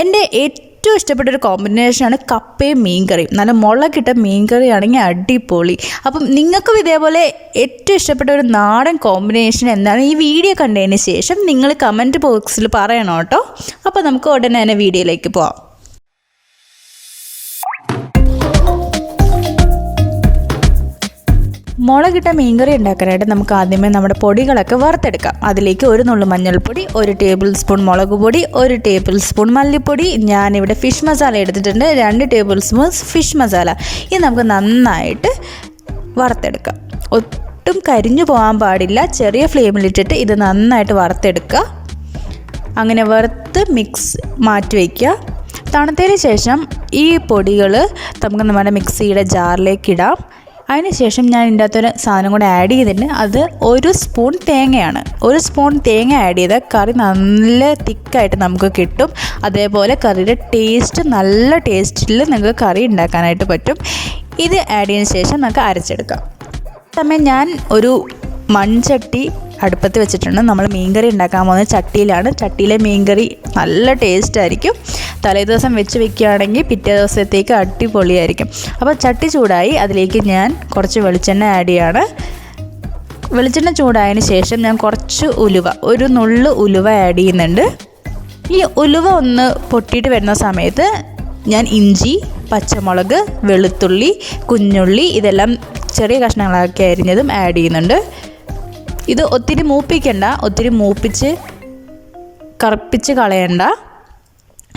എന്റെ ഏറ്റവും ഇഷ്ടപ്പെട്ട ഒരു കോമ്പിനേഷനാണ് കപ്പയും മീൻകറിയും. നല്ല മുളകിട്ട മീൻകറി ആണെങ്കിൽ അടിപൊളി. അപ്പം നിങ്ങൾക്കും ഇതേപോലെ ഏറ്റവും ഇഷ്ടപ്പെട്ട ഒരു നാടൻ കോമ്പിനേഷൻ എന്താണ് ഈ വീഡിയോ കണ്ടതിന് ശേഷം നിങ്ങൾ കമന്റ് ബോക്സിൽ പറയണം കേട്ടോ. അപ്പോൾ നമുക്ക് ഉടനെ തന്നെ വീഡിയോയിലേക്ക് പോവാം. മുളകിട്ട മീൻകറി ഉണ്ടാക്കാനായിട്ട് നമുക്ക് ആദ്യമേ നമ്മുടെ പൊടികളൊക്കെ വറുത്തെടുക്കാം. അതിലേക്ക് ഒരു നുള്ളു മഞ്ഞൾപ്പൊടി ഒരു ടേബിൾ സ്പൂൺ മുളക് പൊടി ഒരു ടേബിൾ സ്പൂൺ മല്ലിപ്പൊടി. ഞാനിവിടെ ഫിഷ് മസാല എടുത്തിട്ടുണ്ട്. രണ്ട് ടേബിൾ സ്പൂൺ ഫിഷ് മസാല ഇത് നമുക്ക് നന്നായിട്ട് വറുത്തെടുക്കാം. ഒട്ടും കരിഞ്ഞു പോകാൻ പാടില്ല. ചെറിയ ഫ്ലെയിമിലിട്ടിട്ട് ഇത് നന്നായിട്ട് വറുത്തെടുക്കുക. അങ്ങനെ വറുത്ത് മിക്സ് മാറ്റി വയ്ക്കുക. തണുത്തതിന് ശേഷം ഈ പൊടികൾ നമുക്ക് നമ്മുടെ മിക്സിയുടെ ജാറിലേക്ക് ഇടാം. അതിനുശേഷം ഞാൻ ഇതിന്റെ അകത്തൊരു സാധനം കൂടെ ആഡ് ചെയ്തിട്ടുണ്ട്. അത് ഒരു സ്പൂൺ തേങ്ങയാണ്. ഒരു സ്പൂൺ തേങ്ങ ആഡ് ചെയ്താൽ കറി നല്ല തിക്കായിട്ട് നമുക്ക് കിട്ടും. അതേപോലെ കറിയുടെ ടേസ്റ്റ് നല്ല ടേസ്റ്റിൽ നിങ്ങൾക്ക് കറി ഉണ്ടാക്കാനായിട്ട് പറ്റും. ഇത് ആഡ് ചെയ്തതിന് ശേഷം നമുക്ക് അരച്ചെടുക്കാം. സമയം ഞാൻ ഒരു മൺചട്ടി അടുപ്പത്ത് വെച്ചിട്ടുണ്ട്. നമ്മൾ മീൻകറി ഉണ്ടാക്കാൻ പോകുന്നത് ചട്ടിയിലാണ്. ചട്ടിയിലെ മീൻകറി നല്ല ടേസ്റ്റ് ആയിരിക്കും. തലേ ദിവസം വെച്ച് വെക്കുകയാണെങ്കിൽ പിറ്റേ ദിവസത്തേക്ക് അടിപൊളിയായിരിക്കും. അപ്പോൾ ചട്ടി ചൂടായി അതിലേക്ക് ഞാൻ കുറച്ച് വെളിച്ചെണ്ണ ആഡ് ചെയ്യാണ്. വെളിച്ചെണ്ണ ചൂടായതിന് ശേഷം ഞാൻ കുറച്ച് ഉലുവ ഒരു നുള്ള് ഉലുവ ആഡ് ചെയ്യുന്നുണ്ട്. ഈ ഉലുവ ഒന്ന് പൊട്ടിയിട്ട് വരുന്ന സമയത്ത് ഞാൻ ഇഞ്ചി പച്ചമുളക് വെളുത്തുള്ളി കുഞ്ഞുള്ളി ഇതെല്ലാം ചെറിയ കഷ്ണങ്ങളാക്കി അരിഞ്ഞതും ആഡ് ചെയ്യുന്നുണ്ട്. ഇത് ഒത്തിരി മൂപ്പിക്കണ്ട ഒത്തിരി മൂപ്പിച്ച് കറുപ്പിച്ച് കളയണ്ട.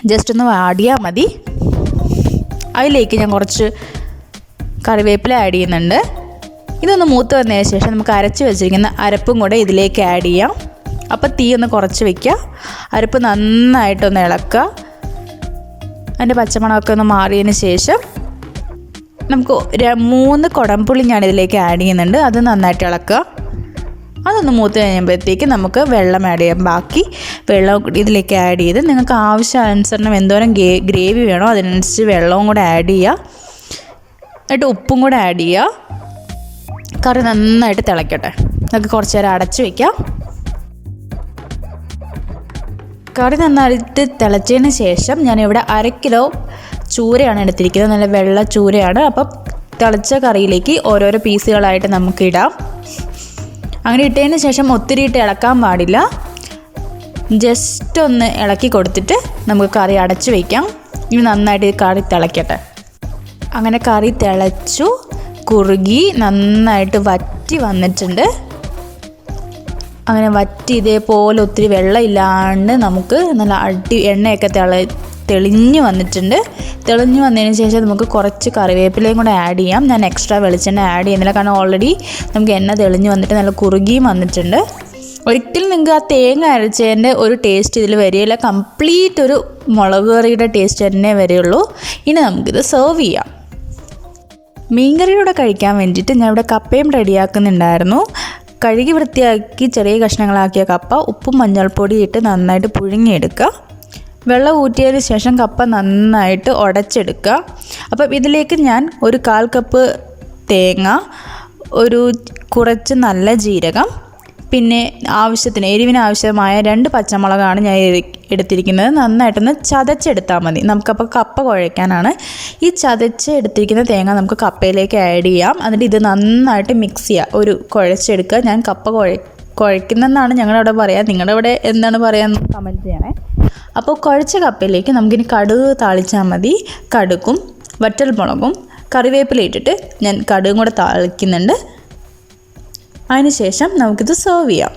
ജസ്റ്റ് ഒന്ന് വാടിയാൽ മതി. അതിലേക്ക് ഞാൻ കുറച്ച് കറിവേപ്പില ആഡ് ചെയ്യുന്നുണ്ട്. ഇതൊന്ന് മൂത്ത് വന്നതിന് ശേഷം നമുക്ക് അരച്ച് വെച്ചിരിക്കുന്ന അരപ്പും കൂടെ ഇതിലേക്ക് ആഡ് ചെയ്യാം. അപ്പോൾ തീ ഒന്ന് കുറച്ച് വയ്ക്കുക അരപ്പ് നന്നായിട്ടൊന്ന് ഇളക്കുക അതിന്റെ പച്ചമണമൊക്കെ ഒന്ന് മാറിയതിന് ശേഷം നമുക്ക് മൂന്ന് കുടംപുളി ഞാൻ ഇതിലേക്ക് ആഡ് ചെയ്യുന്നുണ്ട്. അത് നന്നായിട്ട് ഇളക്കുക. അതൊന്ന് മൂത്ത് കഴിയുമ്പോഴത്തേക്ക് നമുക്ക് വെള്ളം ആഡ് ചെയ്യാം. ബാക്കി വെള്ളം ഇതിലേക്ക് ആഡ് ചെയ്ത് നിങ്ങൾക്ക് ആവശ്യാനുസരണം എന്തോരം ഗ്രേവി വേണോ അതിനനുസരിച്ച് വെള്ളവും കൂടെ ആഡ് ചെയ്യുക എന്നിട്ട് ഉപ്പും കൂടെ ആഡ് ചെയ്യുക കറി നന്നായിട്ട് തിളയ്ക്കട്ടെ നമുക്ക് കുറച്ച് നേരം അടച്ചു വയ്ക്കാം കറി നന്നായിട്ട് തിളച്ചതിന് ശേഷം ഞാനിവിടെ അര കിലോ ചൂരയാണ് എടുത്തിരിക്കുന്നത്. നല്ല വെള്ള ചൂരയാണ്. അപ്പം തിളച്ച കറിയിലേക്ക് ഓരോരോ പീസുകളായിട്ട് നമുക്ക് ഇടാം. അങ്ങനെ ഇട്ടതിന് ശേഷം ഒത്തിരി ഇട്ട് ഇളക്കാൻ പാടില്ല. ജസ്റ്റ് ഒന്ന് ഇളക്കി കൊടുത്തിട്ട് നമുക്ക് കറി അടച്ചു വയ്ക്കാം ഇനി നന്നായിട്ട് കറി തിളയ്ക്കട്ടെ അങ്ങനെ കറി തിളച്ചു കുറുകി നന്നായിട്ട് വറ്റി വന്നിട്ടുണ്ട്. അങ്ങനെ വറ്റി ഇതേപോലെ ഒത്തിരി വെള്ളം ഇല്ലാണ്ട് നമുക്ക് നല്ല അടി എണ്ണയൊക്കെ തിള തെളിഞ്ഞ് വന്നിട്ടുണ്ട്. തെളിഞ്ഞ് വന്നതിന് ശേഷം നമുക്ക് കുറച്ച് കറിവേപ്പിലയും കൂടെ ആഡ് ചെയ്യാം. ഞാൻ എക്സ്ട്രാ വെളിച്ചെണ്ണ ആഡ് ചെയ്യുന്നില്ല. കാരണം ഓൾറെഡി നമുക്ക് എണ്ണ തെളിഞ്ഞു വന്നിട്ട് നല്ല കുറുകിയും വന്നിട്ടുണ്ട്. ഒരിക്കലും നിങ്ങൾക്ക് ആ തേങ്ങ അരച്ചതിന്റെ ഒരു ടേസ്റ്റ് ഇതിൽ വരികയില്ല. കംപ്ലീറ്റ് ഒരു മുളക് കറിയുടെ ടേസ്റ്റ് തന്നെ വരികയുള്ളൂ. ഇനി നമുക്കിത് സെർവ് ചെയ്യാം. മീൻകറിയുടെ കഴിക്കാൻ വേണ്ടിയിട്ട് ഞാൻ ഇവിടെ കപ്പയും റെഡിയാക്കുന്നുണ്ടായിരുന്നു. കഴുകി വൃത്തിയാക്കി ചെറിയ കഷ്ണങ്ങളാക്കിയ കപ്പ ഉപ്പും മഞ്ഞൾപ്പൊടി ഇട്ട് നന്നായിട്ട് പുഴുങ്ങിയെടുക്കുക. വെള്ളം ഊറ്റിയതിന് ശേഷം കപ്പ നന്നായിട്ട് ഉടച്ചെടുക്കുക അപ്പം ഇതിലേക്ക് ഞാൻ ഒരു കാൽ കപ്പ് തേങ്ങ ഒരു കുറച്ച് നല്ല ജീരകം പിന്നെ ആവശ്യത്തിന് എരിവിന് ആവശ്യമായ രണ്ട് പച്ചമുളകാണ് ഞാൻ എടുത്തിരിക്കുന്നത്. നന്നായിട്ടൊന്ന് ചതച്ചെടുത്താൽ മതി. നമുക്കപ്പോൾ കപ്പ കുഴയ്ക്കാനാണ്. ഈ ചതച്ച് എടുത്തിരിക്കുന്ന തേങ്ങ നമുക്ക് കപ്പയിലേക്ക് ആഡ് ചെയ്യാം. എന്നിട്ട് ഇത് നന്നായിട്ട് മിക്സ് ചെയ്യുക ഒരു കുഴച്ചെടുക്കുക ഞാൻ കപ്പ കുഴ കുഴയ്ക്കുന്നെന്നാണ് ഞങ്ങളുടെ അവിടെ പറയുക നിങ്ങളുടെ അവിടെ എന്താണ് പറയുക കമന്റ് ചെയ്യണേ. അപ്പോൾ കുഴച്ച കപ്പയിലേക്ക് നമുക്കിനി കടുക് താളിച്ചാൽ മതി. കടുകും വറ്റൽമുളകും കറിവേപ്പില ഇട്ടിട്ട് ഞാൻ കടുകും കൂടെ താളിക്കുന്നുണ്ട്. അതിനുശേഷം നമുക്കിത് സെർവ് ചെയ്യാം.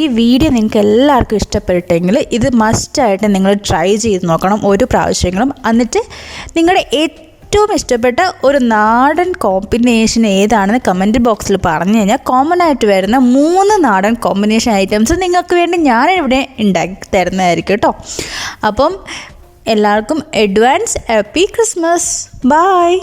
ഈ വീഡിയോ നിങ്ങൾക്ക് എല്ലാവർക്കും ഇഷ്ടപ്പെട്ടെങ്കിൽ ഇത് മസ്റ്റായിട്ട് നിങ്ങൾ ട്രൈ ചെയ്ത് നോക്കണം. ഒരു പ്രാവശ്യങ്ങളും എന്നിട്ട് നിങ്ങളുടെ ഏറ്റവും ഇഷ്ടപ്പെട്ട ഒരു നാടൻ കോമ്പിനേഷൻ ഏതാണെന്ന് കമന്റ് ബോക്സിൽ പറഞ്ഞു കഴിഞ്ഞാൽ കോമൺ ആയിട്ട് വരുന്ന മൂന്ന് നാടൻ കോമ്പിനേഷൻ ഐറ്റംസ് നിങ്ങൾക്ക് വേണ്ടി ഞാൻ ഞാനിവിടെ ഉണ്ടാക്കി തരുന്നതായിരിക്കും കേട്ടോ. അപ്പം എല്ലാവർക്കും അഡ്വാൻസ് ഹാപ്പി ക്രിസ്മസ് ബായ്